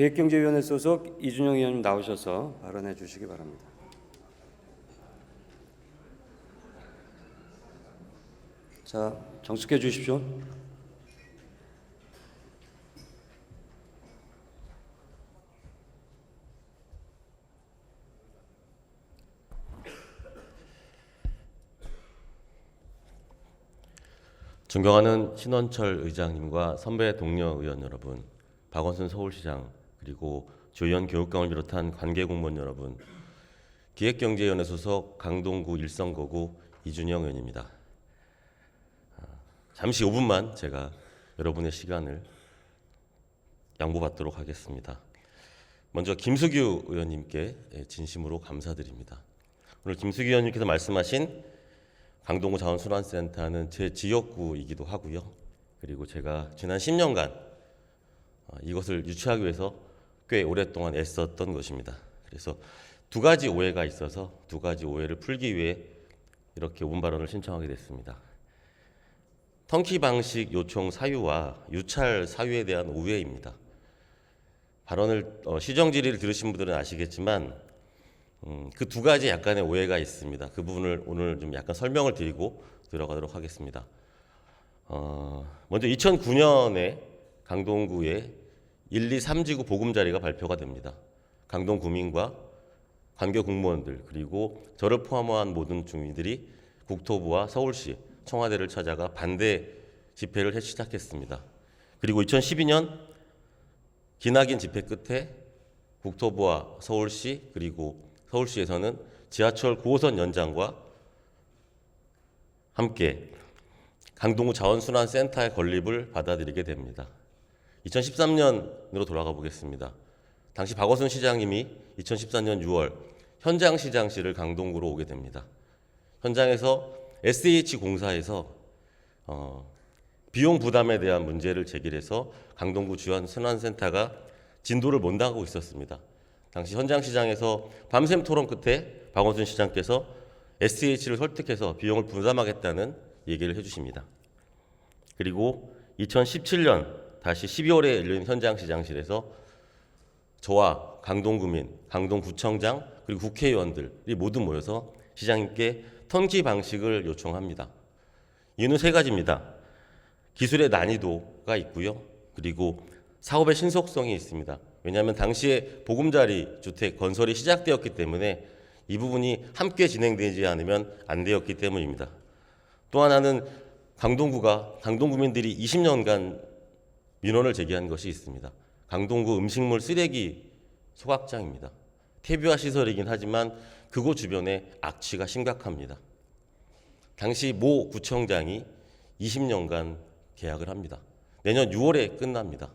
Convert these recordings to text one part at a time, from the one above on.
기획경제위원회 소속 이준영 의원님 나오셔서 발언해 주시기 바랍니다. 자, 정숙해 주십시오. 존경하는 신원철 의장님과 선배 동료 의원 여러분, 박원순 서울시장 그리고 조현 교육감을 비롯한 관계 공무원 여러분, 기획경제위원회 소속 강동구 일성거구 이준영 의원입니다. 아, 잠시 5분만 제가 여러분의 시간을 양보받도록 하겠습니다. 먼저 김수규 의원님께 예, 진심으로 감사드립니다. 오늘 김수규 의원님께서 말씀하신 강동구 자원순환센터는 제 지역구이기도 하고요. 그리고 제가 지난 10년간 어, 이것을 유치하기 위해서 꽤 오랫동안 애썼던 것입니다. 그래서 두 가지 오해가 있어서 두 가지 오해를 풀기 위해 이렇게 5분 발언을 신청하게 됐습니다. 턴키 방식 요청 사유와 유찰 사유에 대한 오해입니다. 발언을 어, 시정 질의를 들으신 분들은 아시겠지만 음, 그 두 가지 약간의 오해가 있습니다. 그 부분을 오늘 좀 약간 설명을 드리고 들어가도록 하겠습니다. 어, 먼저 2009년에 강동구에 1, 2, 3지구 보금자리가 발표가 됩니다. 강동 구민과 관계 공무원들 그리고 저를 포함한 모든 주민들이 국토부와 서울시 청와대를 찾아가 반대 집회를 해 시작했습니다. 그리고 2012년 기나긴 집회 끝에 국토부와 서울시 그리고 서울시에서는 지하철 9호선 연장과 함께 강동구 자원순환센터의 건립을 받아들이게 됩니다. 2013년으로 돌아가 보겠습니다. 당시 박원순 시장님이 2014년 6월 현장 시장실을 강동구로 오게 됩니다. 현장에서 SH 공사에서 어, 비용 부담에 대한 문제를 제기해서 강동구 주한 순환센터가 진도를 못 나가고 있었습니다. 당시 현장 시장에서 밤샘 토론 끝에 박원순 시장께서 SH를 설득해서 비용을 부담하겠다는 얘기를 해주십니다. 그리고 2017년 다시 12월에 열린 현장 시장실에서 저와 강동구민, 강동구청장 그리고 국회의원들이 모두 모여서 시장님께 턴키 방식을 요청합니다. 이유는 세 가지입니다. 기술의 난이도가 있고요. 그리고 사업의 신속성이 있습니다. 왜냐하면 당시에 보금자리 주택 건설이 시작되었기 때문에 이 부분이 함께 진행되지 않으면 안 되었기 때문입니다. 또 하나는 강동구가 강동구민들이 20년간 민원을 제기한 것이 있습니다. 강동구 음식물 쓰레기 소각장입니다. 태뷰화 시설이긴 하지만 그곳 주변에 악취가 심각합니다. 당시 모 구청장이 20년간 계약을 합니다. 내년 6월에 끝납니다.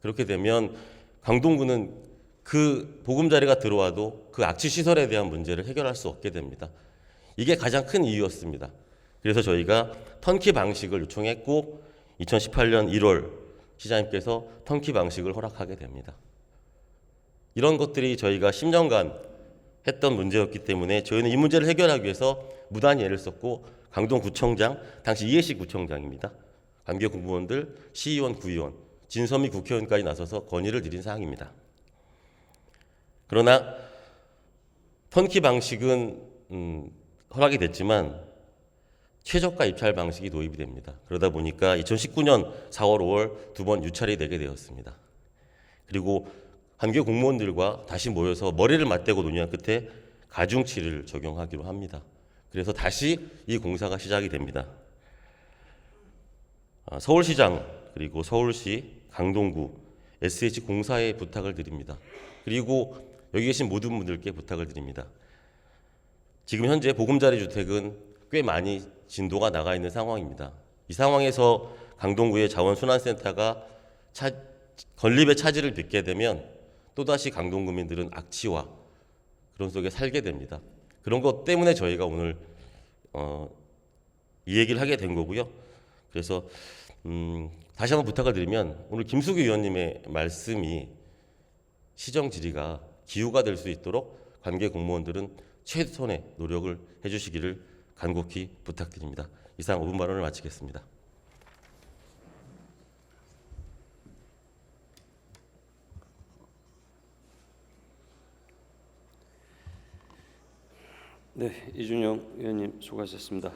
그렇게 되면 강동구는 그 보금자리가 들어와도 그 악취 시설에 대한 문제를 해결할 수 없게 됩니다. 이게 가장 큰 이유였습니다. 그래서 저희가 턴키 방식을 요청했고 2018년 1월 시장님께서 턴키 방식을 허락하게 됩니다. 이런 것들이 저희가 10년간 했던 문제였기 때문에 저희는 이 문제를 해결하기 위해서 무단히 애를 썼고 강동구청장 당시 이해식 구청장입니다. 관계 공무원들, 시의원, 구의원, 진섬이 국회의원까지 나서서 건의를 드린 사항입니다. 그러나 턴키 방식은 음, 허락이 됐지만 최저가 입찰 방식이 도입이 됩니다. 그러다 보니까 2019년 4월, 5월 두 번 유찰이 되게 되었습니다. 그리고 관계 공무원들과 다시 모여서 머리를 맞대고 논의한 끝에 가중치를 적용하기로 합니다. 그래서 다시 이 공사가 시작이 됩니다. 아, 서울시장 그리고 서울시 강동구 SH 공사에 부탁을 드립니다. 그리고 여기 계신 모든 분들께 부탁을 드립니다. 지금 현재 보금자리 주택은 꽤 많이 진도가 나가 있는 상황입니다. 이 상황에서 강동구의 자원순환센터가 차, 건립의 차질을 빚게 되면 또다시 강동구민들은 악취와 그런 속에 살게 됩니다. 그런 것 때문에 저희가 오늘 어, 이 얘기를 하게 된 거고요. 그래서 음, 다시 한번 부탁을 드리면 오늘 김수기 의원님의 말씀이 시정 질의가 기후가 될 수 있도록 관계 공무원들은 최선의 노력을 해주시기를 간곡히 부탁드립니다. 이상 5분 발언을 마치겠습니다. 네, 이준영 의원님 수고하셨습니다.